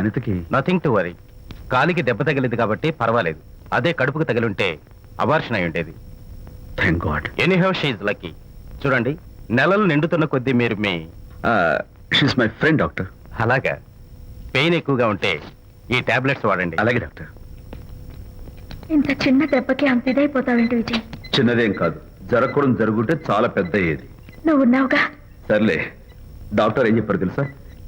అనితకి nothing to worry కాలికి దెబ్బ తగిలింది కాబట్టి పర్వాలేదు. అదే కడుపుకు తగిలింటే అబార్షన్ అయి ఉండేది thank God anyhow she's lucky చూడండి నెలలు నిండుతున్న కొద్దీ మీరు మీ షీస్ మై ఫ్రెండ్ డాక్టర్ అలాగా. పెయిన్ ఎక్కువగా ఉంటే ఈ టాబ్లెట్స్ వాడండి. అలాగే డాక్టర్ ఇంత చిన్న దెబ్బకి అంత ఇదైపోతావేంటి విజయ్? చిన్నదేం కాదు. జరగకూడదు జరుగుంటే చాలా పెద్ద అయ్యేది నువ్వు ఉన్నావుగా. సర్లే డాక్టర్ ఏం చెప్పారు తెలుసా?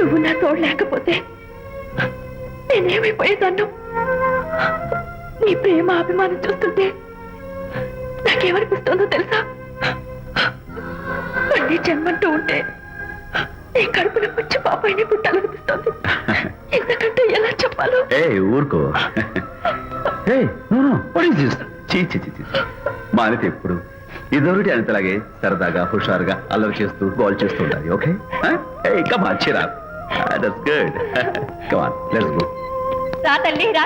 నువ్వు నా తోడు లేకపోతే నేనేమైపోయేదాన్ను? నీ ప్రేమ అభిమానం చూస్తుంటే నాకేమనిపిస్తుందో తెలుసా? మళ్ళీ జన్మంటూ ఉంటే నీ కడుపున వచ్చి పాపాయిని పుట్టాలనిపిస్తుంది. ఎందుకంటే ఎలా చెప్పాలో? ఏ ఊరుకో. ఏ ఎప్పుడు? ఇదొకటి అంతలాగే సరదాగా హుషారుగా అల్లరి చేస్తూ గోల్ చేస్తూ ఉండాలి ఓకే? ఇంకా come on చిరా that's good come on let's go రా తల్లి రా.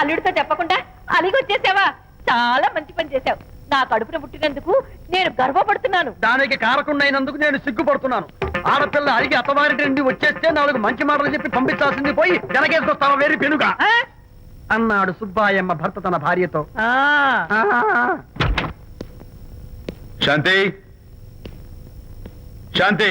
అల్లుడితో చెప్పకుండా అలిగొచ్చేసావా? చాలా మంచి పని చేశావు. నా కడుపున పుట్టినందుకు నేను గర్వపడుతున్నాను. దానికి కారకుండైనందుకు నేను సిగ్గుపడుతున్నాను. ఆడపిల్ల అడిగి అత్తవారి నుండి వచ్చేస్తే నాలుగు మంచి మాటలు చెప్పి పంపించాల్సింది పోయి వెనకేసుకొస్తావా వేరు పెనుగా ఆ? అన్నాడు సుబ్బాయమ్మ భర్త తన భార్యతో. ఆ, శాంతి. శాంతి.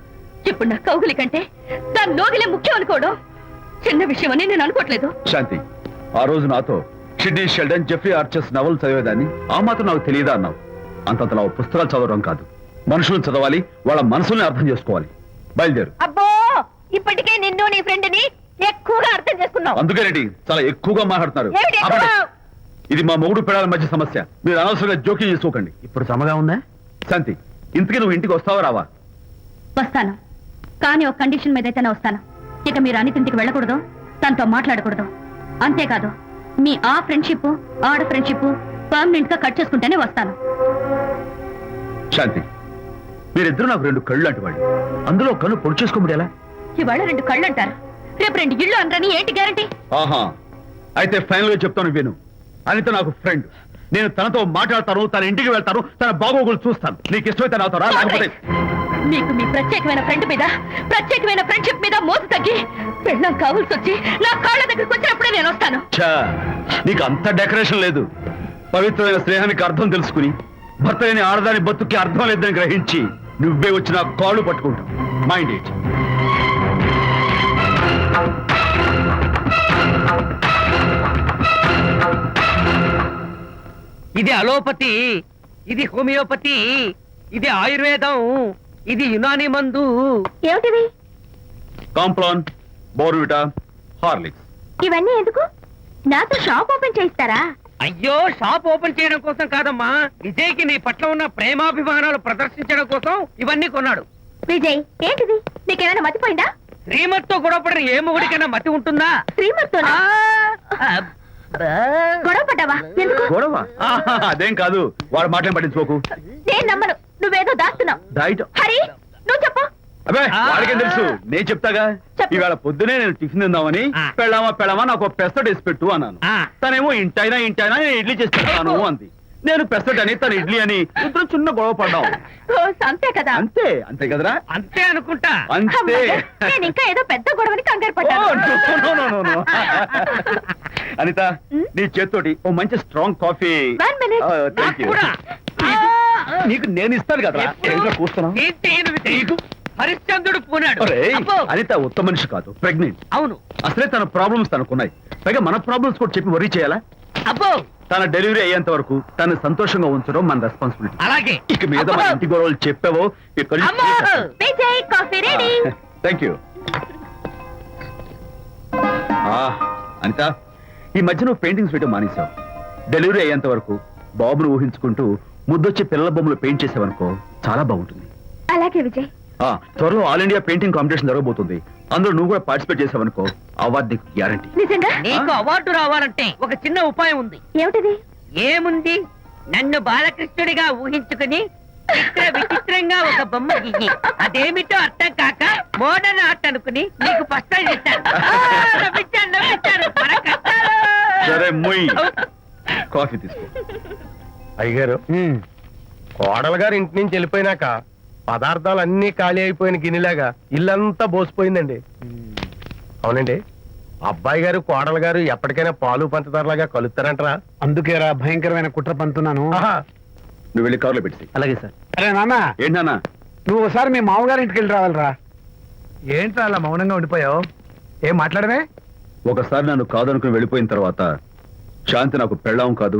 ఇప్పుడు నా కౌగులి కంటే దాని లోగిలే ముఖ్యం అనుకోవడం చిన్న విషయమని నేను అనుకోవట్లేదు. శాంతి ఆ రోజు నాతో షిడ్నీ షెల్డన్ జెఫ్రీ ఆర్చర్స్ నవలు చదివేదాన్ని ఆ మాత్రం నాకు తెలియదా అన్నావు? అంతంతలా పుస్తకాలు చదవడం కాదు. మనుషులను చదవాలి వాళ్ళ మనసుల్ని అర్థం చేసుకోవాలి. బయలుదేరు. అబ్బో! ఇప్పటికే నిన్ను నీ ఫ్రెండ్ని ఎక్కువగా అర్థం చేసుకున్నావు. అందుకేనండి చాలా ఎక్కువగా మాట్లాడుతున్నారు. ఏమిటి ఎక్కువ? ఆపండి. ఇది మా మొగుడు పిల్లల మధ్య సమస్య. మీరు అనవసరంగా జోక్యం చేసుకోకండి. ఇప్పుడు సమగా ఉందా? శాంతి ఇంతకీ నువ్వు ఇంటికి వస్తావా రావా? వస్తాను. కానీ ఒక కండిషన్ మీద అయితేనే వస్తాను. ఇక మీరు అనితింటికి వెళ్ళకూడదు తనతో మాట్లాడకూడదు. అంతేకాదు మీ ఆ ఫ్రెండ్షిప్ ఆడ ఫ్రెండ్షిప్ పర్మనెంట్గా కట్ చేసుకుంటేనే వస్తాను. శాంతి మీరిద్దరు నాకు రెండు కళ్ళు లాంటి వాళ్ళు. అందులో కళ్ళు పొడి చేసుకోబడి ఎలా? ఇవాళ రెండు కళ్ళు అంటారు. రేపు రెండు ఇళ్ళు అంటారని ఏంటి గ్యారంటీ ఆహా అయితే ఫైనల్గా చెప్తాను విను. అనిత నాకు ఫ్రెండ్ నేను తనతో మాట్లాడతాను తన ఇంటికి వెళ్తాను తన బాగోగులు చూస్తాను. నీకు ఇష్టమైతే నాతో రా లేకపోతే మీకు మీ ప్రత్యేకమైన ఫ్రెండ్ మీద ప్రత్యేకమైన ఫ్రెండ్షిప్ మీద మోసు తగ్గి పెళ్ళం కావాల్సి వచ్చి నా కాళ్ళ దగ్గరికి వచ్చినప్పుడే నేను వస్తాను. నీకు అంత డెకరేషన్ లేదు. పవిత్రమైన స్నేహానికి అర్థం తెలుసుకుని భర్త లేని ఆడదాని బతుక్కి అర్థం లేదని గ్రహించి నువ్వే వచ్చి నా కాళ్ళు పట్టుకుంటావు. మైండ్ ఇట్ ఇది అలోపతి ఇది హోమియోపతి ఇది ఆయుర్వేదం. ఇది యునాని మందు. ఏమిటివి కాంప్లాన్ బోర్విటా హార్లిక్స్. ఇవన్నీ ఎందుకు? నాతో షాప్ ఓపెన్ చేయిస్తారా? అయ్యో షాప్ ఓపెన్ చేయడం కోసం కాదమ్మా. విజయ్కి నీ పట్ల ఉన్న ప్రేమాభిమానాలు ప్రదర్శించడం కోసం ఇవన్నీ కొన్నాడు. విజయ్ ఏంటిది? నీకేమైనా మతిపోయిందా శ్రీమతితో గొడవపడిన ఏ మొగుడికైనా మతి ఉంటుందా? శ్రీమతితో. గొడవ పడ్డావా? ఎందుకు? గొడవ? అదేం కాదు. వాడు మాటలు పట్టించుకోకు. నేను నమ్మను. దాస్తున్నావు హరి నువ్వు చెప్పు అబ్బే. వాడికేం తెలుసు నేను చెప్తాగా చెప్పు. ఇవాళ పొద్దునే నేను టిఫిన్ తిందామని ఆ. పెళ్ళామా పెళ్ళామా నాకు ఒక పెసరట్ వేసి పెట్టు అన్నాను ఆ. తనేమో ఇంటైనా ఇంటైనా నేను ఇడ్లీ చేసి పెడతాను అంది నేను పెసరట్ అని తను ఇడ్లీ అని ఇద్దరు చిన్న గొడవ పడ్డాం ఓ, అంతే కదా అంతే అంతే కదరా అంతే అనుకుంటా అంతే అమ్మయ్య, నేను ఇంకా ఏదో పెద్ద గొడవని కంగారు ఓ, పడ్డాను no, no, no, no, no. Anitha? నీ చేత్తోటి ఓ మంచి స్ట్రాంగ్ కాఫీ One minute. కూడా. నీకు నేను ఇస్తాను కదా? ఏంటో తెలియదు? హరిశ్చంద్రుడు పూనాడు. అనిత ఉత్తమ మనిషి కాదు ప్రెగ్నెంట్ అవును. అసలే తన ప్రాబ్లమ్స్ తనకున్నాయి. పైగా మన ప్రాబ్లమ్స్ కూడా చెప్పి వరీ చేయాలా? అబ్బో. తన డెలివరీ అయ్యేంత వరకు తను సంతోషంగా ఉంచడం మన రెస్పాన్సిబిలిటీ అలాగే. ఇక మీద మన. ఇంటి గొడవలు చెప్పావో ఇక్కడ థ్యాంక్ యూ అనిత ఈ మధ్య నువ్వు పెయింటింగ్స్ వేయడం మానేశావు. డెలివరీ అయ్యేంత వరకు బాబును ఊహించుకుంటూ ముద్దొచ్చి పిల్లల బొమ్మలు పెయింట్ చేసావనుకో చాలా బాగుంటుంది. అలాగే విజయ్. ఆ, త్వరలో ఆల్ ఇండియా పెయింటింగ్ కాంపిటీషన్ జరగబోతుంది. అందులో నువ్వు కూడా పార్టిసిపేట్ చేసావనుకో అవార్డు నీకు గ్యారంటీ నిజంగా నీకు అవార్డు రావాలంటే ఒక చిన్న ఉపాయం ఉంది. ఏమిటిది? ఏముంది? నన్ను బాలకృష్ణుడిగా ఊహించుకుని చిత్ర విచిత్రంగా ఒక బొమ్మ గీయి. అదేమిటో అర్థం కాక మోడర్న్ ఆర్ట్ అనుకుని నీకు ఫస్ట్ ప్రైజ్ ఇస్తాను ఆ, నవ్వించాను, నవ్వించాను. మన కష్టాలు. సరే మొయ్. కాఫీ తీసుకో. అయ్యగారు కోడలు గారు ఇంటి నుంచి వెళ్ళిపోయినాక పదార్థాలు అన్ని ఖాళీ అయిపోయిన గిన్నెలాగా ఇల్లంతా బోసిపోయిందండి. అవునండి అబ్బాయి గారు కోడలు గారు ఎప్పటికైనా పాలు పంచదారలాగా కలుస్తారంటరా? అందుకేరా భయంకరమైన కుట్ర పంతున్నాను. ఆహా, నువ్వు వెళ్ళి కారులో పెట్టేసి అలాగే సార్. అరే నాన్న. ఏంటన్నా నువ్వు ఒకసారి మీ మామగారి ఇంటికి వెళ్ళి రావాలిరా. ఏంట్రా అలా మౌనంగా ఉండిపోయావు? ఏం మాట్లాడమే? ఒకసారి నన్ను కాదనుకుని వెళ్ళిపోయిన తర్వాత శాంతి నాకు పెళ్ళాం కాదు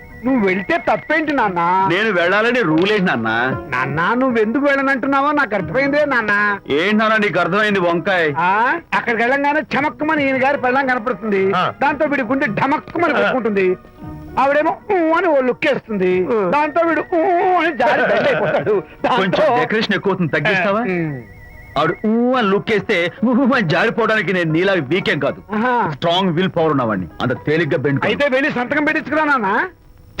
నువ్వు వెళ్తే తప్పేంటి నాన్న? నేను వెళ్ళాలని రూల్ ఏంటి నాన్న? నాన్న నువ్వు ఎందుకు వెళ్ళనంటున్నావో నాకు అర్థమైందే నాన్న. ఏంటి నాన్న నీకు అర్థమైంది వంకాయ? అక్కడికి వెళ్ళంగానే చమక్కుమని ఈయన గారి పెళ్ళం కనపడుతుంది. దాంతో వీడి గుండె ఢమక్కుమని కొట్టుకుంటుంది ఆవిడేమో అని ఓ లుక్ వేస్తుంది. దాంతో వీడు అని జారి అయిపోతాడు. కొంచెం డెకరేషన్ ఎక్కువ తగ్గిస్తావా. ఆవిడ ఊ అని లుక్ వేస్తే అని జారిపోవడానికి నేను నీలా వీకెం కాదు. స్ట్రాంగ్ విల్ పవర్ ఉన్నవాడిని అంత తేలిగ్గా బెండ్ అయితే వెళ్ళి సంతకం పెట్టించుకురా నాన్న.